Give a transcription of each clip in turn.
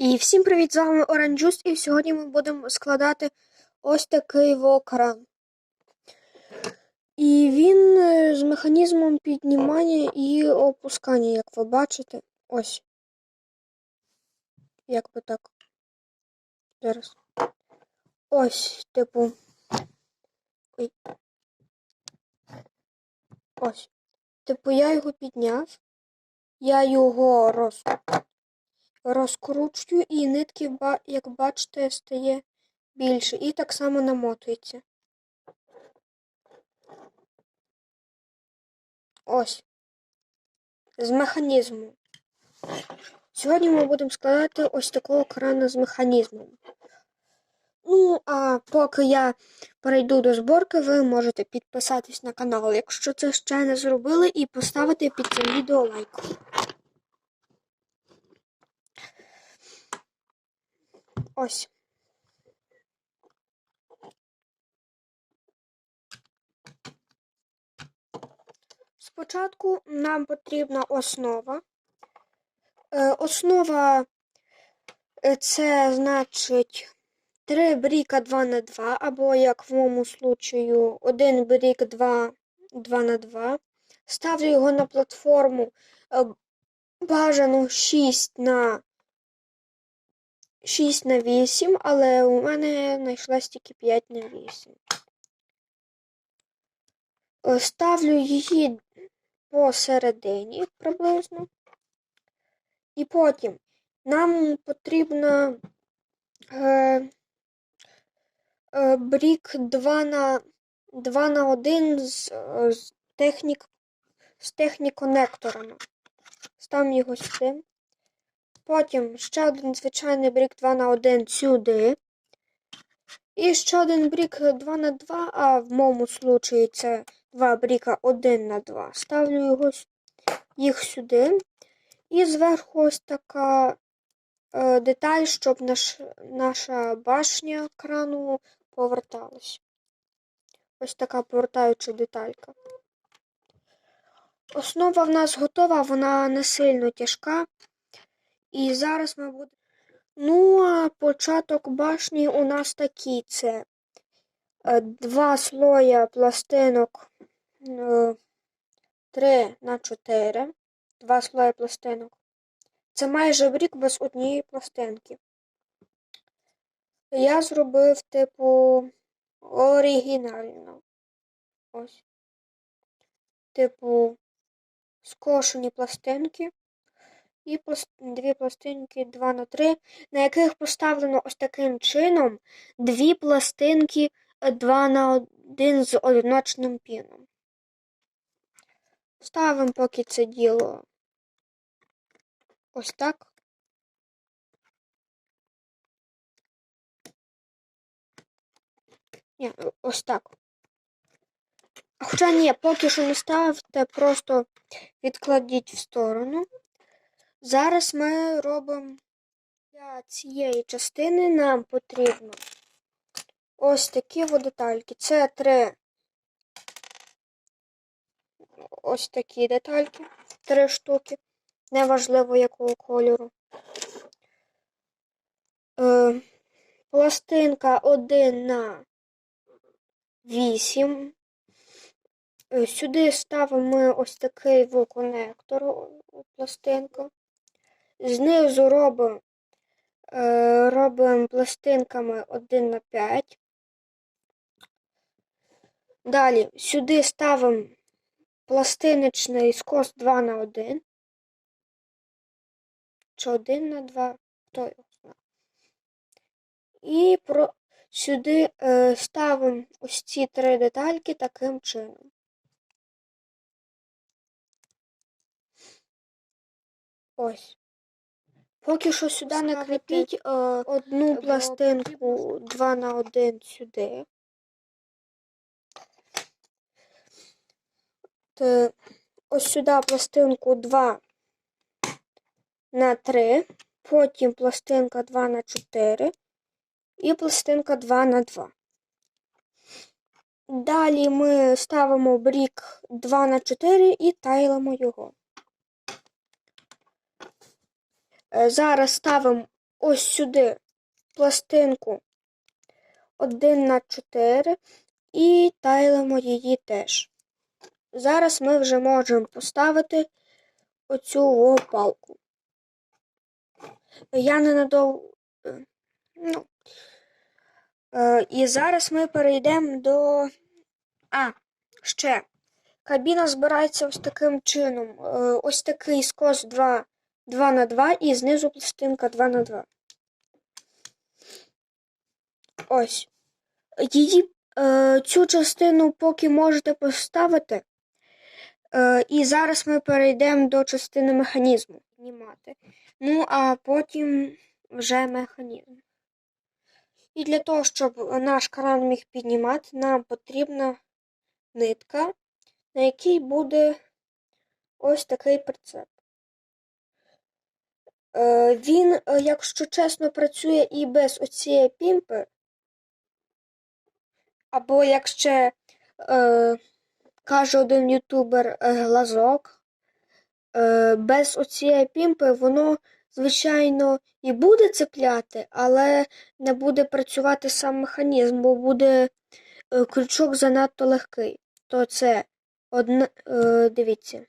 І всім привіт! З вами Orange і сьогодні ми будемо складати ось такий вокран. І він е, з механізмом піднімання і опускання, як ви бачите. Ось. Як би так. Зараз. Ось, типу. Ой. Ось. Типу, я його підняв. Я його роз розкручую, і нитки, як бачите, стає більше. І так само намотується. Ось. З механізму. Сьогодні ми будемо складати ось такого крана з механізмом. Ну, а поки я перейду до зборки, ви можете підписатись на канал, якщо це ще не зробили, і поставити під цим відео лайк. Ось. Спочатку нам потрібна основа. Е, основа е, це значить 3 бріка 2 на 2, або, як в моєму случаю, 1 брік 2, 2 на 2. Ставлю його на платформу е, бажано 6 на 6 на 8, але у мене знайшлась тільки 5 на 8. Е, Ставлю її посередині приблизно. І потім нам потрібно е, е, брік 2 на 2 на 1 з, з технік з техніконекторами. Ставимо його сюди. Потім ще один звичайний брік 2 на 1 сюди. І ще один брік 2 на 2, а в моєму случаї це два бріка 1 на 2. Ставлю його, їх сюди. І зверху ось така е, деталь, щоб наш, наша башня крану поверталась. Ось така повертаюча деталька. Основа в нас готова, вона не сильно тяжка. І зараз ми будемо. Ну, а початок башні у нас такий. Це е, два слоя пластинок е, 3 на 4. Два слоя пластинок. Це майже брік без однієї пластинки. Я зробив, типу, оригінально. Ось. Типу, скошені пластинки. І дві пластинки 2 на 3, на яких поставлено ось таким чином дві пластинки 2 на 1 з одиночним піном. Ставимо поки це діло ось так. Ні, ось так. Хоча ні, поки що не ставте, просто відкладіть в сторону. Зараз ми робимо для цієї частини нам потрібно ось такі детальки. Це три ось такі детальки, три штуки, неважливо якого кольору. Е, пластинка 1 на 8. Е, Сюди ставимо ось такий конектор, о, пластинка. Знизу робимо, е, робимо пластинками 1 на 5. Далі сюди ставимо пластиночний скос 2 на 1. Чи 1 на 2, хто його знає. І про... сюди е, ставимо ось ці три детальки таким чином. Ось. Поки що сюди не кріпіть е, одну пластинку 2 на 1 сюди. Те, ось сюди пластинку 2 на 3, потім пластинка 2 на 4 і пластинка 2 на 2. Далі ми ставимо брік 2 на 4 і тайлимо його. Е, Зараз ставимо ось сюди пластинку 1 на 4 і тайлимо її теж. Зараз ми вже можемо поставити оцю палку. Я ненадовго. е, Ну, е, і зараз ми перейдемо до. А, ще. Кабіна збирається ось таким чином. Е, Ось такий скос 2, 2 на 2 і знизу пластинка 2 на 2. Ось. Її е, цю частину поки можете поставити. Е, і зараз ми перейдемо до частини механізму. Знімати. Ну, а потім вже механізм. І для того, щоб наш кран міг піднімати, нам потрібна нитка, на якій буде ось такий прицеп. Е, Він, е, якщо чесно, працює і без оцієї пімпи, або як ще е, каже один ютубер е, глазок, е, без оцієї пімпи воно, звичайно, і буде цепляти, але не буде працювати сам механізм, бо буде е, крючок занадто легкий. То це одне, е, дивіться,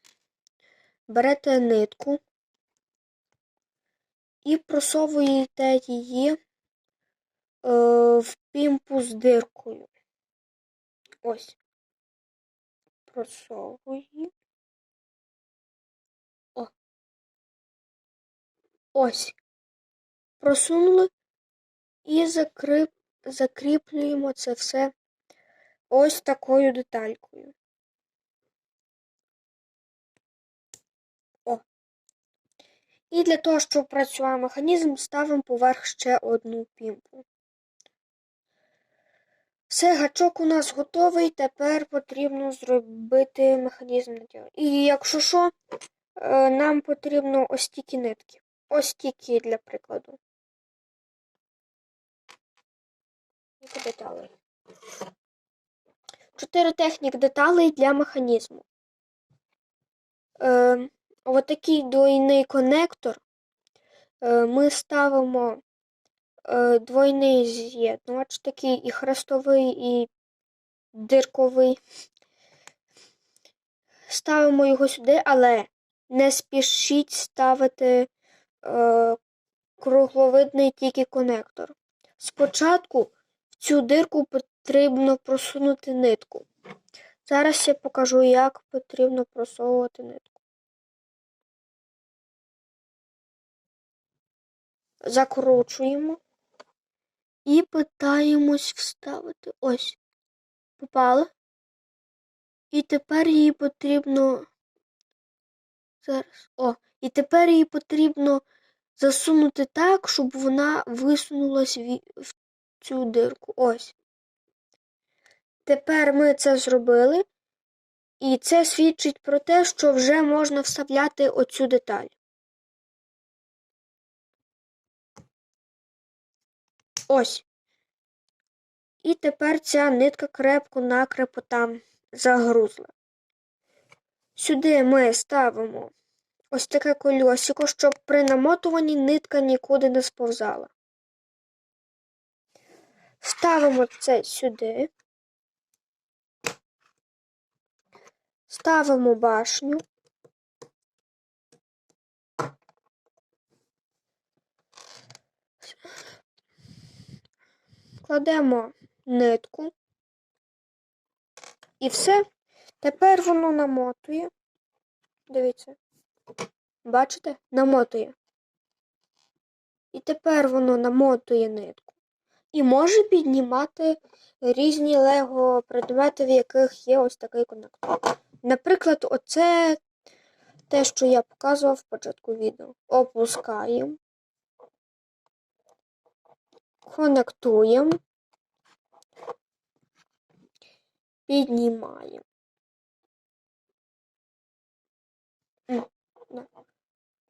берете нитку і просовуєте її е, в пімпу з диркою. Ось. Просовую. О. Ось. Просунули і закрип... закріплюємо це все ось такою деталькою. І для того, щоб працював механізм, ставимо поверх ще одну пімпу. Все, гачок у нас готовий. Тепер потрібно зробити механізм наділу. І якщо що, е, нам потрібно ось тільки нитки. Ось тільки для прикладу. Скільки деталей. Чотири технік деталей для механізму. Е, отакий двойний конектор. Е, ми ставимо е, двойний з'єднувач, такий і хрестовий, і дирковий. Ставимо його сюди, але не спішіть ставити е, кругловидний тільки конектор. Спочатку в цю дирку потрібно просунути нитку. Зараз я покажу, як потрібно просовувати нитку. Закручуємо і питаємось вставити. Ось. Попала. І тепер її потрібно. Зараз. О, і тепер її потрібно засунути так, щоб вона висунулась в цю дирку. Ось. Тепер ми це зробили, і це свідчить про те, що вже можна вставляти оцю деталь. Ось. І тепер ця нитка крепко-накрепко там загрузла. Сюди ми ставимо ось таке кольосико, щоб при намотуванні нитка нікуди не сповзала. Ставимо це сюди. Ставимо башню. Кладемо нитку. І все. Тепер воно намотує. Дивіться. Бачите? Намотує. І тепер воно намотує нитку. І може піднімати різні лего предмети, в яких є ось такий конектор. Наприклад, оце те, що я показував в початку відео. Опускаємо. Конектуємо. Піднімаємо.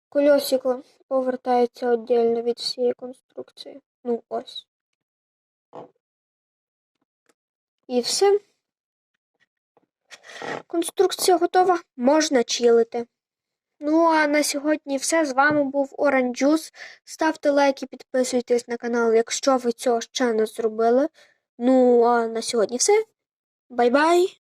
Колесико повертається віддільно від всієї конструкції. Ну, ось. І все. Конструкція готова. Можна чилити. Ну а на сьогодні все. З вами був Orange Juice. Ставте лайки, підписуйтесь на канал, якщо ви цього ще не зробили. Ну а на сьогодні все. Бай-бай!